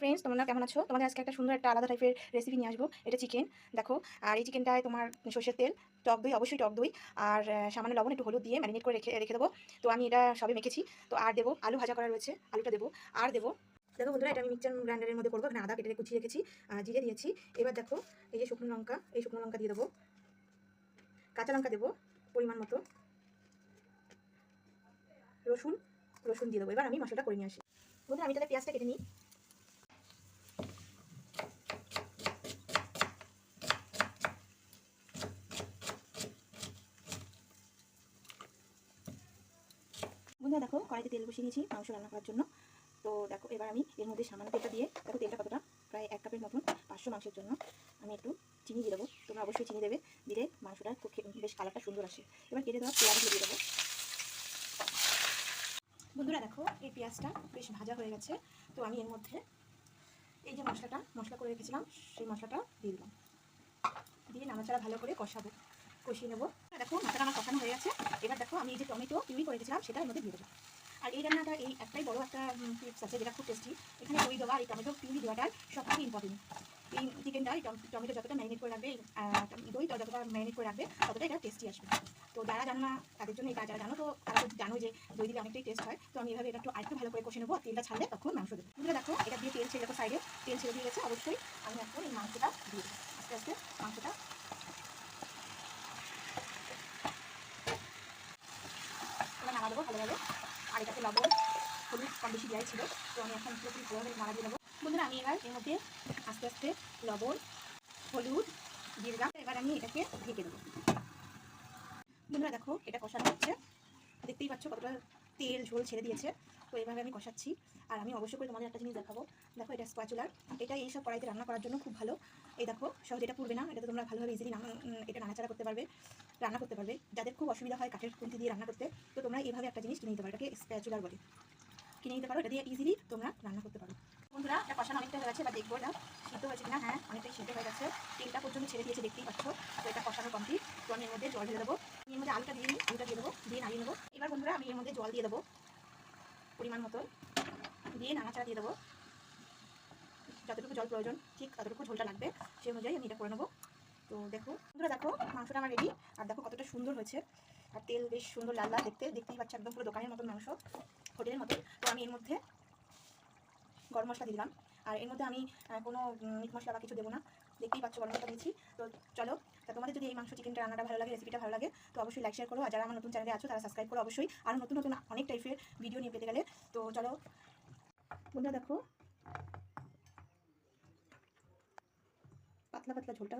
Friends তোমরা কেমন আছো? তোমাদের আজকে একটা সুন্দর একটা আলাদা টাইপের রেসিপি নিয়ে আসব। এটা চিকেন দেখো। আর এই চিকেনটায় তোমার সর্ষের তেল, টক দই, অবশ্যই টক দই। আর সামান্য লবণ, একটু হলুদ দিয়ে ম্যারিনেট করে রেখে রেখে দেবো। তো আমি এটা সবে মেখেছি। তো আর দেবো, আলু ভাজা করা রয়েছে, আলুটা দেবো। আর দেবো, দেখো বন্ধুরা, এটা আমি মিক্সচার গ্রাইন্ডারের মধ্যে করব। এখানে আদা কেটে কুচিয়ে রেখেছি জিরে দিয়েছি। এবার দেখো, এই যে শুকনো লঙ্কা, এই শুকনো লঙ্কা দিয়ে দেবো। কাঁচা লঙ্কা দেবো, পরিমাণ মতো। রসুন রসুন দিয়ে দেবো। এবার আমি মশলাটা করে নিয়ে আসি। বন্ধুরা, আমি তাহলে পেঁয়াজটা কেটে নিই। বন্ধুরা, দেখো কড়াইতে তেল বসিয়ে নিয়েছি মাংস রান্না করার জন্য। তো দেখো, এবার আমি এর মধ্যে সামান্য তেলটা দিয়ে, দেখো তেলটা কতটা? প্রায় এক কাপের মতন পাঁচশো মাংসের জন্য আমি একটু চিনি দিয়ে দেবো। তোমরা অবশ্যই চিনি দেবে, দিলে মাংসটা খুব বেশ কালারটা সুন্দর আসে। এবার কেটে দেওয়া পেঁয়াজগুলো দিয়ে দেবো। বন্ধুরা, দেখো এই পেঁয়াজটা বেশ ভাজা হয়ে গেছে। তো আমি এর মধ্যে এই যে মশলাটা, মশলা করে রেখেছিলাম, সেই মশলাটা দিয়ে দিলাম। দিয়ে নাড়াচাড়া ভালো করে কষাবো। কষিয়ে নেব। দেখো মশলাটা আমার কষানো হয়ে গেছে। এবার দেখো আমি যে টমেটো পিউরি করে রেখেছিলাম সেটা এর মধ্যে দিয়ে দেবো। আর এই রান্নাটা এই একটাই বড় একটা টিপস আছে, যেটা খুব টেস্টি এখানে দই দেওয়া আর এই টমেটো পিউরি দেওয়াটা সব থেকে ইম্পর্টেন্ট এই চিকেনটা এই টমেটো যতটা ম্যারিনেট করে রাখবে দই যতটা ম্যারিনেট করে রাখবে ততটা এটা টেস্টি আসবে। তো যারা জানো না, তাদের জন্য এটা যারা জানো তো, তারা জানো যে দই দিলে অনেকটাই টেস্ট হয়। তো আমি এভাবে এটা একটু আরেকটু ভালো করে কষে নেব তেলটা ছাড়লে তখন মাংস দেবো। বন্ধুরা দেখো, এটা দিয়ে তেল ছেড়ে দেখো সাইডে তেল ছেড়ে দিয়ে গেছে, অবশ্যই আমি এখন এই মাংসটা দিয়ে দেবো। আস্তে আস্তে মাংসটা এবার নাড়া দেবো ভালোভাবে। আর এটাতে লবণ, হলুদ কম বেশি দেওয়াই ছিল। তো আমি এখন পুরোপুরি ভালোভাবে নাড়া দিয়ে দেবো। বন্ধুরা, আমি এবার এর মধ্যে আস্তে আস্তে লবণ, হলুদ দিয়ে এবার আমি এটাকে ঢেকে দেবো। বন্ধুরা, দেখো, এটা কষানো হচ্ছে। দেখতেই পাচ্ছ কতটা তেল, ঝোল ছেড়ে দিয়েছে। তো এইভাবে আমি কষাচ্ছি। আর আমি অবশ্যই করে তোমাদের একটা জিনিস দেখাবো। দেখো, এটা স্পাচুলার। এটা এইসব কড়াইতে রান্না করার জন্য খুব ভালো। এই দেখো, সহজে এটা পুড়বে না। এটা তোমরা ভালোভাবে ইজিলি এটা নাড়াচাড়া করতে পারবে। রান্না করতে পারবে। যাদের খুব অসুবিধা হয় কাঠের খুন্তি দিয়ে রান্না করতে, তো তোমরা এইভাবে একটা জিনিস কিনে নিতে পারো। এটাকে স্প্যাচুলার বলে। কিনে নিতে পারো, এটা দিয়ে ইজিলি তোমরা রান্না করতে পারো। বন্ধুরা, এটা কষানো অনেকটা হয়ে গেছে, বা দেখব এটা। সিদ্ধ হয়েছে কিনা? হ্যাঁ অনেকটাই সিদ্ধ হয়ে গেছে। তেলটা পর্যন্ত ছেড়ে দিয়েছে, দেখতেই পাচ্ছ। তো এটা কষানো কমপ্লিট তো আমি এর মধ্যে জল ঢেলে দেবো। এর মধ্যে আলুটা দিয়ে নিই আলুটা দিয়ে দেবো, দিয়ে নাড়িয়ে নেব। এবার বন্ধুরা, আমি এর মধ্যে জল দিয়ে দেবো, পরিমাণ মতো দিয়ে নাড়াচাড়া দিয়ে দেবো। যতটুকু জল প্রয়োজন, ঠিক ততটুকু ঝোলটা লাগবে, সেই অনুযায়ী আমি এটা করে নেব। তো দেখো, বন্ধুরা দেখো, মাংসটা আমার রেডি আর দেখো কতটা সুন্দর হয়েছে। আর তেল বেশ সুন্দর, লাল লাল দেখতে। দেখতেই পাচ্ছ একদম পুরো দোকানের মতন মাংস, হোটেলের মতো তো আমি এর মধ্যে গরম মশলা দিলাম। আর এর মধ্যে আমি কোনো মিট মশলা বা কিছু দেবো না। দেখতেই পাচ্ছ গরম মশলা দিয়েছি। তো চলো, তা তোমাদের যদি এই মাংস চিকেনটা রান্নাটা ভালো লাগে রেসিপিটা ভালো লাগে, তো অবশ্যই লাইক শেয়ার করো। আর যারা আমার নতুন চ্যানেলে আছো, তারা সাবস্ক্রাইব করো অবশ্যই। আর নতুন নতুন অনেক টাইপের ভিডিও নিয়ে পেতে গেলে। তো চলো, বন্ধুরা দেখো, পাতলা পাতলা ঝোলটা।